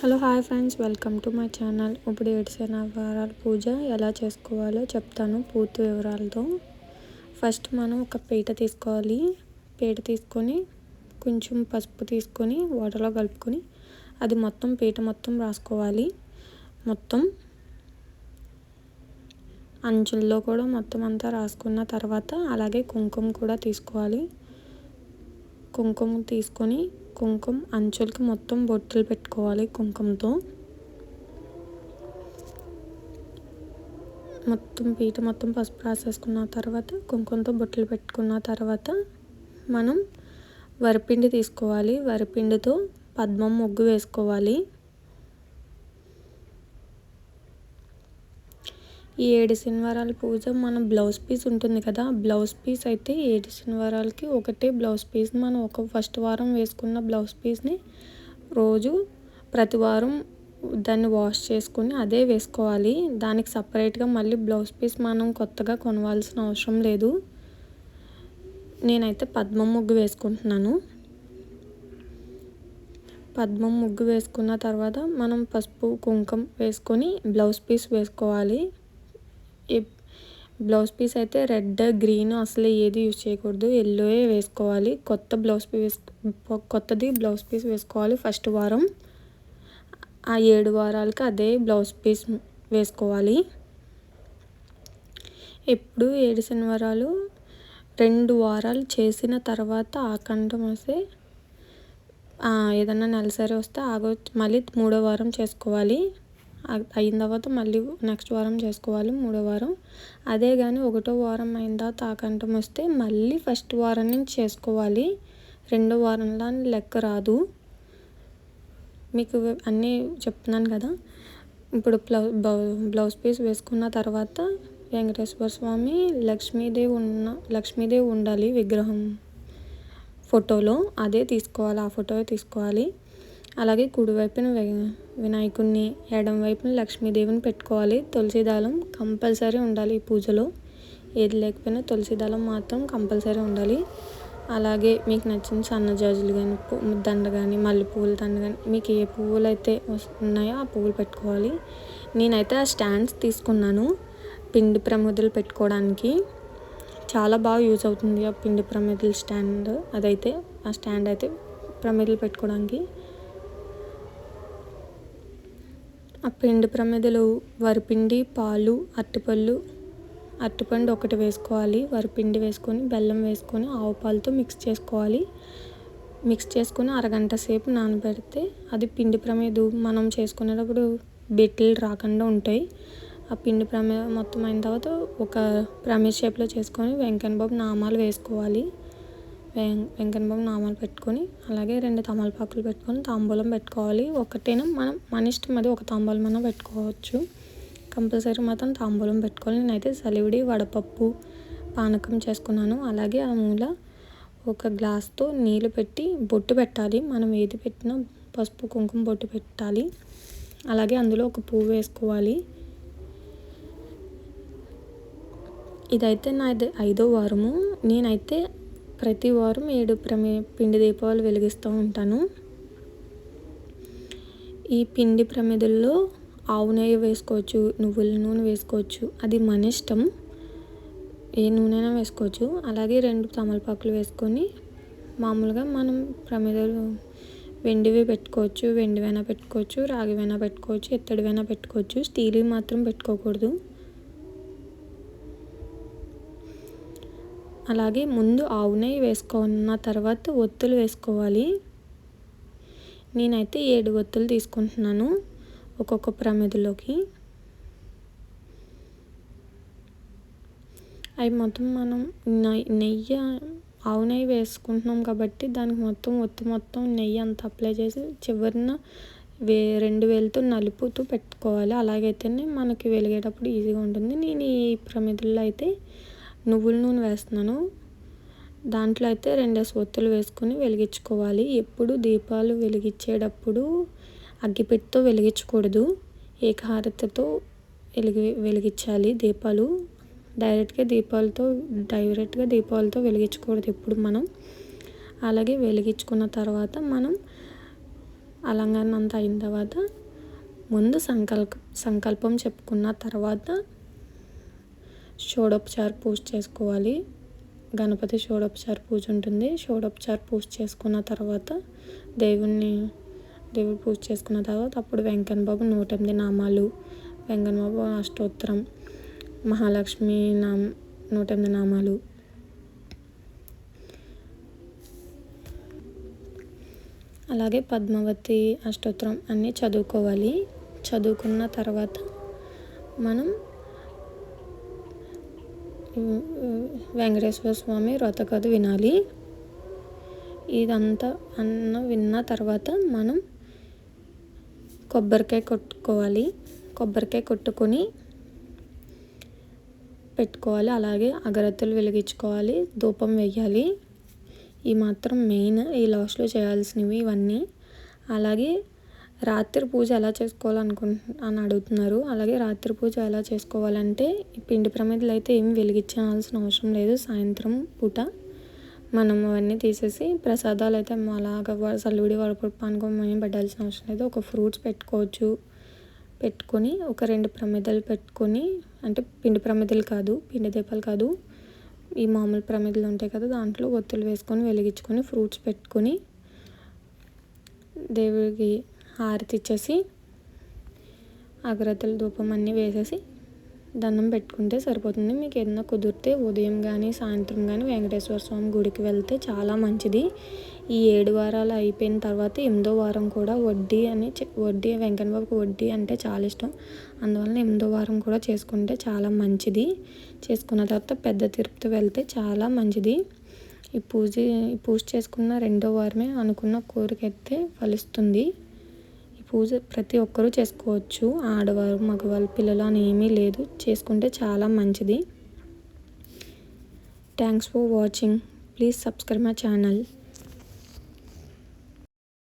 Hello hi friends welcome to my channel. ఇప్పుడు ఏడుసిన వారాలు పూజ ఎలా చేసుకోవాలో చెప్తాను పూర్తి వివరాలతో. ఫస్ట్ మనం ఒక పీట తీసుకోవాలి. పీట తీసుకొని కొంచెం పసుపు తీసుకొని వాటర్లో కలుపుకొని అది మొత్తం పీట మొత్తం రాసుకోవాలి. మొత్తం అంచుల్లో కూడా మొత్తం అంతా రాసుకున్న తర్వాత అలాగే కుంకుమ కూడా తీసుకోవాలి. కుంకుమ తీసుకొని కుంకుమ అంచులకి మొత్తం బొట్టులు పెట్టుకోవాలి కుంకుమతో. మొత్తం పీట మొత్తం పసుపు రాసేసుకున్న తర్వాత కుంకుమతో బొట్టులు పెట్టుకున్న తర్వాత మనం వరిపిండి తీసుకోవాలి. వరిపిండితో పద్మం ముగ్గు వేసుకోవాలి. ఈ ఏడు శనివారాల పూజ మన బ్లౌజ్ పీస్ ఉంటుంది కదా బ్లౌజ్ పీస్ అయితే ఏడు శనివారాలకి ఒకటే బ్లౌజ్ పీస్. మనం ఒక ఫస్ట్ వారం వేసుకున్న బ్లౌజ్ పీస్ని రోజు ప్రతి వారం దాన్ని వాష్ చేసుకుని అదే వేసుకోవాలి. దానికి సపరేట్గా మళ్ళీ బ్లౌజ్ పీస్ మనం కొత్తగా కొనవలసిన అవసరం లేదు. నేనైతే పద్మం ముగ్గు వేసుకుంటున్నాను. పద్మం ముగ్గు వేసుకున్న తర్వాత మనం పసుపు కుంకుమ వేసుకొని బ్లౌజ్ పీస్ వేసుకోవాలి. బ్లౌజ్ పీస్ అయితే రెడ్ గ్రీన్ అసలు ఏది యూజ్ చేయకూడదు. ఎల్లోయే వేసుకోవాలి. కొత్త బ్లౌజ్ పీస్ కొత్తది బ్లౌజ్ పీస్ వేసుకోవాలి ఫస్ట్ వారం. ఆ ఏడు వారాలకి అదే బ్లౌజ్ పీస్ వేసుకోవాలి. ఎప్పుడు ఏడు శనివారాలు? రెండు వారాలు చేసిన తర్వాత ఆఖండం వస్తే ఏదన్నా నెలసరి వస్తే ఆగో మళ్ళీ మూడో వారం చేసుకోవాలి. అయిన తర్వాత మళ్ళీ నెక్స్ట్ వారం చేసుకోవాలి మూడో వారం. అదే కానీ ఒకటో వారం అయిన తర్వాత ఆకంఠం వస్తే మళ్ళీ ఫస్ట్ వారం నుంచి చేసుకోవాలి. రెండో వారంలో లెక్క రాదు. మీకు అన్నీ చెప్తున్నాను కదా. ఇప్పుడు బ్లౌజ్ పీస్ వేసుకున్న తర్వాత వెంకటేశ్వర స్వామి లక్ష్మీదేవి ఉన్న లక్ష్మీదేవి ఉండాలి విగ్రహం ఫోటోలో. అదే తీసుకోవాలి ఆ ఫోటో తీసుకోవాలి. అలాగే కుడివైపున వినాయకుడిని ఎడం వైపున లక్ష్మీదేవిని పెట్టుకోవాలి. తులసి దళం కంపల్సరీ ఉండాలి ఈ పూజలో. ఏది లేకపోయినా తులసి దళం మాత్రం కంపల్సరీ ఉండాలి. అలాగే మీకు నచ్చిన సన్నజాజులు కానీ దండ కానీ మల్లెపూల దండ కానీ మీకు ఏ పువ్వులు అయితే ఉన్నాయో ఆ పువ్వులు పెట్టుకోవాలి. నేనైతే ఆ స్టాండ్స్ తీసుకున్నాను పిండి ప్రమిదలు పెట్టుకోవడానికి. చాలా బాగా యూజ్ అవుతుంది ఆ పిండి ప్రమిదల స్టాండ్. అదైతే ఆ స్టాండ్ అయితే ప్రమిదలు పెట్టుకోవడానికి. ఆ పిండి ప్రమిదలో వరిపిండి పాలు అరటిపళ్ళు అరటిపండు ఒకటి వేసుకోవాలి. వరిపిండి వేసుకొని బెల్లం వేసుకొని ఆవు పాలతో మిక్స్ చేసుకోవాలి. మిక్స్ చేసుకొని అరగంట సేపు నానబెడితే అది పిండి ప్రమేదు మనం చేసుకునేటప్పుడు బెట్లు రాకుండా ఉంటాయి. ఆ పిండి ప్రమే మొత్తం అయిన తర్వాత ఒక ప్రమిడ్ షేప్లో చేసుకొని వెంకన్న బాబు నామాలు వేసుకోవాలి. వెంకన్న బాబు నామాలు పెట్టుకొని అలాగే రెండు తమలపాకులు పెట్టుకొని తాంబూలం పెట్టుకోవాలి. ఒకటేనా మనం మన ఇష్టం అది ఒక తాంబూలం అయినా పెట్టుకోవచ్చు. కంపల్సరీ మాత్రం తాంబూలం పెట్టుకోవాలి నేనైతే సలివిడి వడపప్పు పానకం చేసుకున్నాను. అలాగే ఆ మూల ఒక గ్లాస్తో నీళ్ళు పెట్టి బొట్టు పెట్టాలి. మనం ఏది పెట్టినా పసుపు కుంకుమ బొట్టు పెట్టాలి. అలాగే అందులో ఒక పువ్వు వేసుకోవాలి. ఇదైతే నా ఐదో వారము. నేనైతే ప్రతి వారం ఏడు ప్రమే పిండి దీపాలు వెలిగిస్తూ ఉంటాను. ఈ పిండి ప్రమిదల్లో ఆవు నెయ్యి వేసుకోవచ్చు నువ్వుల నూనె వేసుకోవచ్చు అది మన ఇష్టం. ఏ నూనె వేసుకోవచ్చు. అలాగే రెండు తమలపాకులు వేసుకొని మామూలుగా మనం ప్రమిదలు వెండివి పెట్టుకోవచ్చు వెండివైనా పెట్టుకోవచ్చు రాగివైనా పెట్టుకోవచ్చు ఇత్తడివైనా పెట్టుకోవచ్చు. స్టీల్ మాత్రం పెట్టుకోకూడదు. అలాగే ముందు ఆవు నెయ్యి వేసుకున్న తర్వాత ఒత్తులు వేసుకోవాలి. నేనైతే ఏడు ఒత్తులు తీసుకుంటున్నాను ఒక్కొక్క ప్రమిదిలోకి. అవి మొత్తం మనం నెయ్యి ఆవు నెయ్యి వేసుకుంటున్నాం కాబట్టి దానికి మొత్తం ఒత్తి మొత్తం నెయ్యి అంతా అప్లై చేసి చివరిన వే రెండు వేలతో నలుపుతూ పెట్టుకోవాలి. అలాగైతేనే మనకి వెలిగేటప్పుడు ఈజీగా ఉంటుంది. నేను ఈ ప్రమిదల్లో అయితే నువ్వుల నూనె వేస్తున్నాను. దాంట్లో అయితే రెండేసి ఒత్తులు వేసుకొని వెలిగించుకోవాలి. ఎప్పుడు దీపాలు వెలిగించేటప్పుడు అగ్గిపెట్టితో వెలిగించకూడదు. ఏకహారతతో వెలిగి వెలిగించాలి దీపాలు. డైరెక్ట్గా దీపాలతో డైరెక్ట్గా దీపాలతో వెలిగించకూడదు ఎప్పుడు మనం. అలాగే వెలిగించుకున్న తర్వాత మనం అలంకరణ అంతా అయిన తర్వాత ముందు సంకల్ప సంకల్పం చెప్పుకున్న తర్వాత షోడోపచార పూజ చేసుకోవాలి. గణపతి షోడోపచార పూజ ఉంటుంది. షోడోపచార పూజ చేసుకున్న తర్వాత దేవుణ్ణి దేవుడు పూజ చేసుకున్న తర్వాత అప్పుడు వెంకన్న బాబు నూట ఎనిమిది నామాలు వెంకన్న బాబు అష్టోత్తరం మహాలక్ష్మి నామ నూట ఎనిమిది నామాలు. అలాగే పద్మావతి అష్టోత్తరం అన్నీ చదువుకోవాలి. చదువుకున్న తర్వాత మనం వెంకటేశ్వర స్వామి వ్రత కథ వినాలి. ఇదంతా అన్న విన్న తర్వాత మనం కొబ్బరికాయ కొట్టుకోవాలి. కొబ్బరికాయ కొట్టుకొని పెట్టుకోవాలి. అలాగే అగరత్తులు వెలిగించుకోవాలి. ధూపం వేయాలి ఈ మాత్రం మెయిన్ ఈ లాస్ట్లో చేయాల్సినవి ఇవన్నీ. అలాగే రాత్రి పూజ ఎలా చేసుకోవాలనుకుంటు అని అడుగుతున్నారు. అలాగే రాత్రి పూజ ఎలా చేసుకోవాలంటే పిండి ప్రమిదలు అయితే ఏమి వెలిగించాల్సిన అవసరం లేదు. సాయంత్రం పూట మనం అవన్నీ తీసేసి ప్రసాదాలు అయితే అలాగ సల్లుడి వడపప్పు పానకం ఏం పెట్టాల్సిన అవసరం లేదు. ఒక ఫ్రూట్స్ పెట్టుకోవచ్చు. పెట్టుకొని ఒక రెండు ప్రమిదలు పెట్టుకొని అంటే పిండి ప్రమిదలు కాదు పిండి దీపాలు కాదు ఈ మామూలు ప్రమిదలు ఉంటాయి కదా దాంట్లో ఒత్తులు వేసుకొని వెలిగించుకొని ఫ్రూట్స్ పెట్టుకొని దేవుడికి హారతి ఇచ్చేసి అగరత్తుల ధూపం అన్నీ వేసేసి దండం పెట్టుకుంటే సరిపోతుంది. మీకు ఏదైనా కుదిరితే ఉదయం కానీ సాయంత్రం కానీ వెంకటేశ్వర స్వామి గుడికి వెళ్తే చాలా మంచిది. ఈ ఏడు వారాలు అయిపోయిన తర్వాత ఎనిమిదో వారం కూడా వడ్డీ అని వడ్డీ వెంకన్నబాబుకి వడ్డీ అంటే చాలా ఇష్టం. అందువలన ఎనిమిదో వారం కూడా చేసుకుంటే చాలా మంచిది. చేసుకున్న తర్వాత పెద్ద తిరుపతి వెళ్తే చాలా మంచిది. ఈ పూజ ఈ పూజ చేసుకున్న రెండో వారమే అనుకున్న కోరిక అయితే ఫలిస్తుంది. పూజ ప్రతి ఒక్కరూ చేసుకోవచ్చు. ఆడవారు మగవాళ్ళు పిల్లలు అని ఏమీ లేదు. చేసుకుంటే చాలా మంచిది. Thanks for watching please subscribe my channel